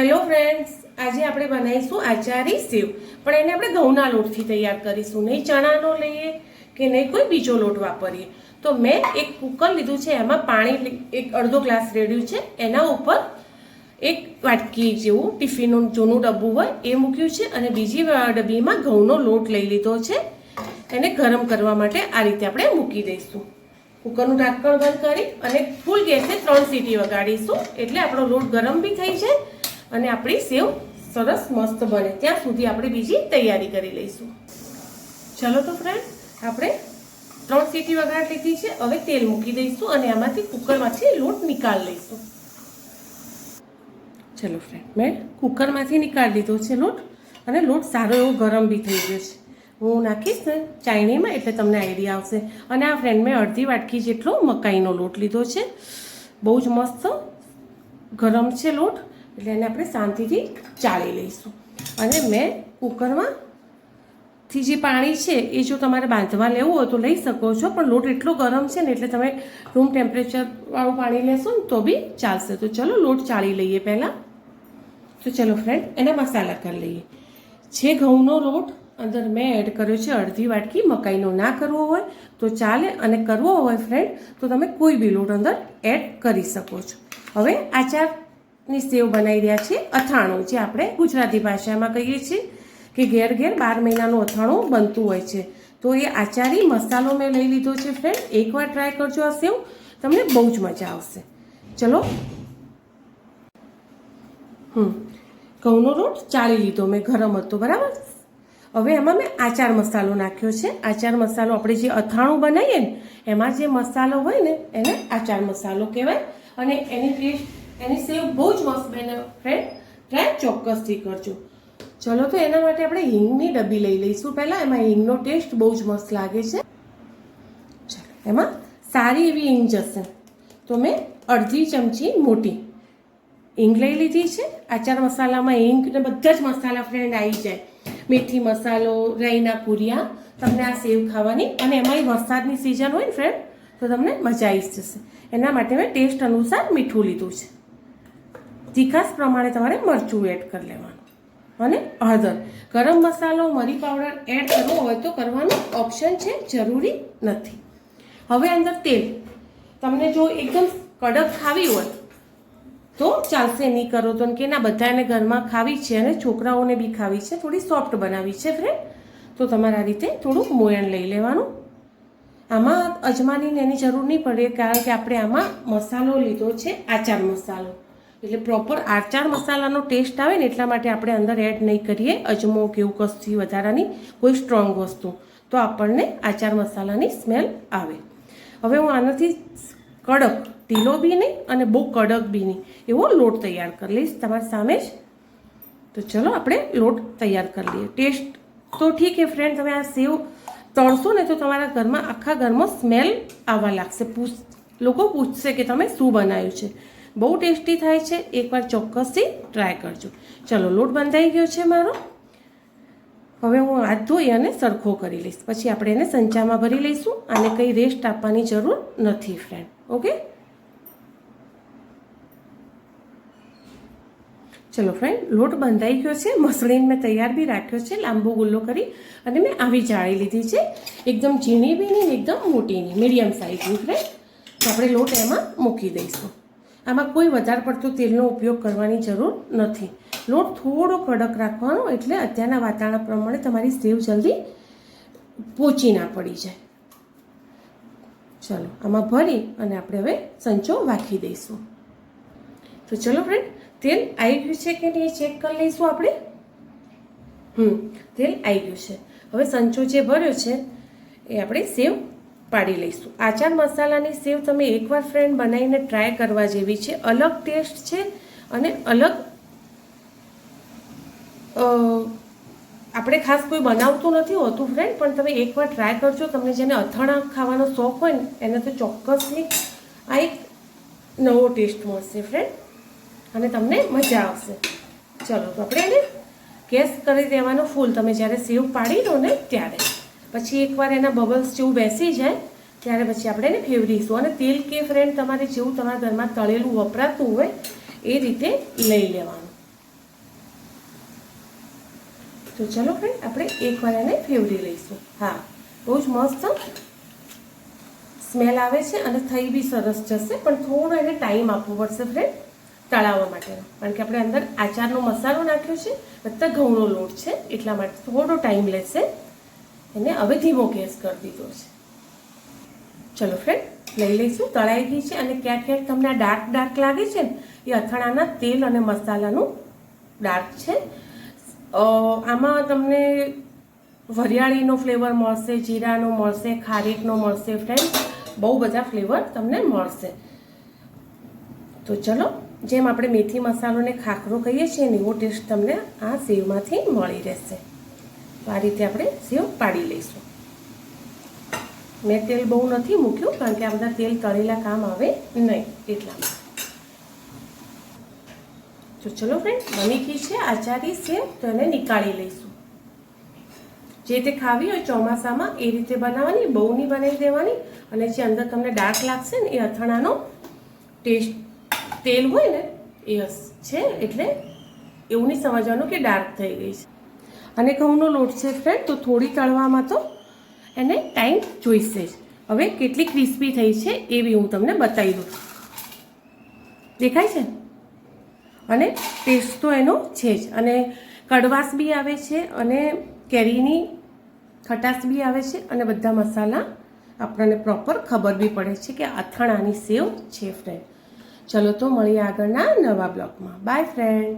Hello friends, આજે આપણે બનાવીશું આચારી સેવ. પણ એને આપણે ઘઉંના લોટથી તૈયાર કરીશું, નહીં ચણાનો લઈએ કે નહીં કોઈ બીજો લોટ વાપરીએ. તો મેં એક કુકર લીધું છે, એમાં પાણી એક અડધો ગ્લાસ રેડ્યું છે, એના ઉપર એક વાટકી જેવું ટિફિનનું જૂનું ડબ્બું હોય એ મૂક્યું છે અને બીજી ડબ્બીમાં ઘઉંનો લોટ લઈ લીધો છે. એને ગરમ કરવા માટે આ રીતે આપણે મૂકી દઈશું. કુકરનું ઢાંકણ બંધ કરી અને ફૂલ ગેસે ત્રણ સીટી વગાડીશું, એટલે આપણો લોટ ગરમ બી થઈ જાય અને આપણી સેવ સરસ મસ્ત બને. ત્યાં સુધી આપણે બીજી તૈયારી કરી લઈશું. ચલો તો ફ્રેન્ડ આપણે ત્રણ સીટી વગાડ લીધી છે. હવે તેલ મૂકી દઈશું અને આમાંથી કુકરમાંથી લોટ નિકાળ લઈશું. ચલો ફ્રેન્ડ મેં કુકરમાંથી નિકાળ લીધો છે લોટ અને લોટ સારો એવો ગરમ બી થઈ ગયો છે. હું નાખીશ ને ચાયણીમાં એટલે તમને આઈડિયા આવશે. અને આ ફ્રેન્ડ મેં અડધી વાટકી જેટલો મકાઈનો લોટ લીધો છે. બહુ જ મસ્ત ગરમ છે લોટ. એટલે એને આપણે શાંતિથી ચાળી લઈશું. અને મેં કુકરમાં થી જે પાણી છે, એ જો તમારે બાંધવા લેવું હોય તો લઈ શકો છો, પણ લોટ એટલો ગરમ છે ને એટલે તમે રૂમ ટેમ્પરેચરવાળું પાણી લેશો ને તો બી ચાલશે. તો ચલો લોટ ચાળી લઈએ પહેલાં. તો ચલો ફ્રેન્ડ એના મસાલા કરી લઈએ. જે ઘઉંનો લોટ અંદર મેં એડ કર્યો છે, અડધી વાટકી મકાઈનો ના કરવો હોય તો ચાલે અને કરવો હોય ફ્રેન્ડ તો તમે કોઈ બી લોટ અંદર એડ કરી શકો છો. હવે આચારની સેવ બનાવી રહ્યા છીએ. અથાણું જે આપણે ગુજરાતી ભાષામાં કહીએ છીએ કે ઘેર ઘેર બાર મહિનાનું અથાણું બનતું હોય છે. તો એ આચારી મસાલો મેં લઈ લીધો છે ફ્રેન્ડ એકવાર ટ્રાય કરજો આ સેવ. તમને બહુ જ મજા આવશે. ચલો. હમ. ઘઉંનો રોટ ચાળી લીધો મેં. ગરમ હતો, બરાબર? હવે એમાં મેં આચાર મસાલો નાખ્યો છે. આચાર મસાલો આપણે જે અથાણું બનાવીએ ને, એમાં જે મસાલો હોય ને, એને આચાર મસાલો કહેવાય. અને એની ટેસ્ટ એની સેવ બહુ જ મસ્ત બને ફ્રેન્ડ ટ્રાય ચોક્કસથી કરજો. ચલો તો એના માટે આપણે હિંગની ડબ્બી લઈ લઈશું પહેલાં. એમાં હિંગનો ટેસ્ટ બહુ જ મસ્ત લાગે છે. એમાં સારી એવી હિંગ જશે. તો મેં અડધી ચમચી મોટી હિંગ લઈ લીધી છે. આચાર મસાલામાં હિંગ ને બધા જ મસાલા ફ્રેન્ડ આવી જાય. મેથી મસાલો રાઈના પૂરિયા, તમને આ સેવ ખાવાની અને એમાંય વરસાદની સિઝન હોય ને ફ્રેન્ડ તો તમને મજા આવી જશે. એના માટે મેં ટેસ્ટ અનુસાર મીઠું લીધું છે. તીખાસ પ્રમાણે તમારે મરચું એડ કરી લેવાનું. અને હળદર. ગરમ મસાલો, મરી પાવડર એડ કરવો હોય તો કરવાનું ઓપ્શન છે, જરૂરી નથી. હવે અંદર તેલ. તમને જો એકદમ કડક ખાવી હોય, તો ચાલશે નહીં કરો. તો કે ના, બધાને ઘરમાં ખાવી છે અને છોકરાઓને બી ખાવી છે. થોડી સોફ્ટ બનાવી છે ફ્રેન્ડ તો તમારે રીતે થોડુંક મોયણ લઈ લેવાનું. આમાં અજમાની એની જરૂર નહીં પડે, કારણ કે આપણે આમાં મસાલો લીધો છે, આચાર મસાલો. એટલે પ્રોપર આચાર મસાલાનો ટેસ્ટ આવે ને એટલા માટે આપણે અંદર એડ નહીં કરીએ. અજમો કે એવું કશી વધારાની, કોઈ સ્ટ્રોંગ વસ્તુ. તો આપણને આચાર મસાલાની સ્મેલ આવે. હવે હું આનાથી કડક ઢીલો બી નહીં અને બહુ કડક બી નહીં. એવો લોટ તૈયાર કરી લઈશ તમારી સામે જ. તો ચલો આપણે લોટ તૈયાર કરી લઈએ. ટેસ્ટ તો ઠીક છે ફ્રેન્ડ તમે આ સેવ તળશો ને તો તમારા ઘરમાં, આખા ઘરમાં સ્મેલ આવવા લાગશે. પૂછ, લોકો પૂછશે કે તમે શું બનાવ્યું છે. બહુ ટેસ્ટી થાય છે. એકવાર ચોક્કસથી ટ્રાય કરજો. ચલો, લોટ બંધાઈ ગયો છે મારો. હવે હું હાથ ધોઈ અને સરખો કરી લઈશ. પછી આપણે એને સંચામાં ભરી લઈશું અને કંઈ રેસ્ટ આપવાની જરૂર નથી ફ્રેન્ડ ઓકે ચલો ફ્રેન્ડ લોટ બંધાઈ ગયો છે. મસળીને મેં તૈયાર બી રાખ્યો છે. લાંબો ગુલ્લો કરી અને મેં આવી જાળી લીધી છે. એકદમ ઝીણી બી નહીં, એકદમ મોટી નહીં. મીડિયમ સાઇઝની ફ્રેન્ડ આપણે લોટ એમાં મૂકી દઈશું. આમાં કોઈ વધારે પડતું તેલનો ઉપયોગ કરવાની જરૂર નથી. લોટ થોડો કડક રાખવાનો એટલે અત્યારના વાતાવરણ પ્રમાણે તમારી સેવ જલ્દી પોચી ના પડી જાય. ચલો, આમાં ભરી અને આપણે હવે સંચો વાખી દઈશું. તો ચલો ફ્રેન્ડ તેલ આવી ગયું છે કે નહીં ચેક કરી લઈશું આપણે? હમ, તેલ આવી ગયું છે. હવે સંચો જે ભર્યો છે એ આપણે સેવ પાડી લઈશું. આચાર મસાલાની સેવ તમે એકવાર ફ્રેન્ડ બનાવીને ટ્રાય કરવા જેવી છે. અલગ ટેસ્ટ છે અને અલગ આપણે ખાસ કોઈ બનાવતું નથી હોતું ફ્રેન્ડ પણ તમે એકવાર ટ્રાય કરજો. તમને જેને અથાણા ખાવાનો શોખ હોય ને, એને તો ચોક્કસથી આ એક નવો ટેસ્ટ મળશે ફ્રેન્ડ અને તમને મજા આવશે. ચલો, તો આપણે એને ગેસ કરી દેવાનો ફૂલ. તમે જ્યારે સેવ પાડી દો ને ત્યારે. પછી એકવાર એના બબલ્સ જેવું બેસી જાય, ત્યારે પછી આપણે એને ફેવરીશું અને તેલ કે ફ્રેન્ડ તમારે જેવું તમારા ઘરમાં તળેલું વપરાતું હોય, એ રીતે લઈ લેવાનું. તો ચલો ફ્રેન્ડ આપણે એકવાર એને ફેવરી લઈશું. હા, બહુ જ મસ્ત સ્મેલ આવે છે અને થઈ બી સરસ જશે, પણ થોડો એને ટાઈમ આપવો પડશે ફ્રેન્ડ તળાવવા માટેનો. કારણ કે આપણે અંદર આચારનો મસાલો નાખ્યો છે, બધા ઘઉંનો લોટ છે, એટલા માટે થોડો ટાઈમ લેશે. એને હવે ધીમો ગેસ કરી દીધો છે. ચલો ફ્રેન્ડ લઈ લઈશું. તળાઈ ગઈ છે અને ક્યાંક ક્યાંક તમને ડાર્ક ડાર્ક લાગે છે ને, એ અથાણાના તેલ અને મસાલાનું ડાર્ક છે. આમાં તમને વરિયાળીનો ફ્લેવર મળશે, જીરાનો મળશે, ખારેકનો મળશે ફ્રેન્ડ બહુ બધા ફ્લેવર તમને મળશે. તો ચલો, જેમ આપણે મેથી મસાલોને ખાખરો કહીએ છીએ એવો ટેસ્ટ તમને આ સેવમાંથી મળી રહેશે. આ રીતે આપણે સેવ પાડી લઈશું. મેં તેલ બહુ નથી મૂક્યું, કારણ કે આ બધા તેલ તળેલા કામ આવે નહીં એટલા જો ચલો ફ્રેન્ડ બની ગઈ છે આચારી સેવ, તો એને નીકાળી લઈશું. જે રીતે ખાવી હોય ચોમાસામાં એ રીતે બનાવવાની, બહુ નહીં બનાવી દેવાની, અને જે અંદર તમને ડાર્ક લાગશે ને એ અથાણાનો ટેસ્ટ, તેલ હોય ને, એ છે એટલે એવું નહીં સમજવાનું કે ડાર્ક થઈ ગઈ છે. અને ઘઉંનો લોટ છે ફ્રેન્ડ તો થોડી તળવામાં તો એને ટાઈમ જોઈશે જ. હવે કેટલી ક્રિસ્પી થઈ છે એ બી હું તમને બતાવી દઉં. દેખાય છે? અને ટેસ્ટ તો એનો છે જ. અને કડવાશ બી આવે છે અને કેરીની ખટાશ બી આવે છે અને બધા મસાલા આપણને પ્રોપર ખબર બી પડે છે કે અથાણાની સેવ છે ફ્રેન્ડ ચલો તો મળીએ આગળના નવા બ્લોગમાં. By friend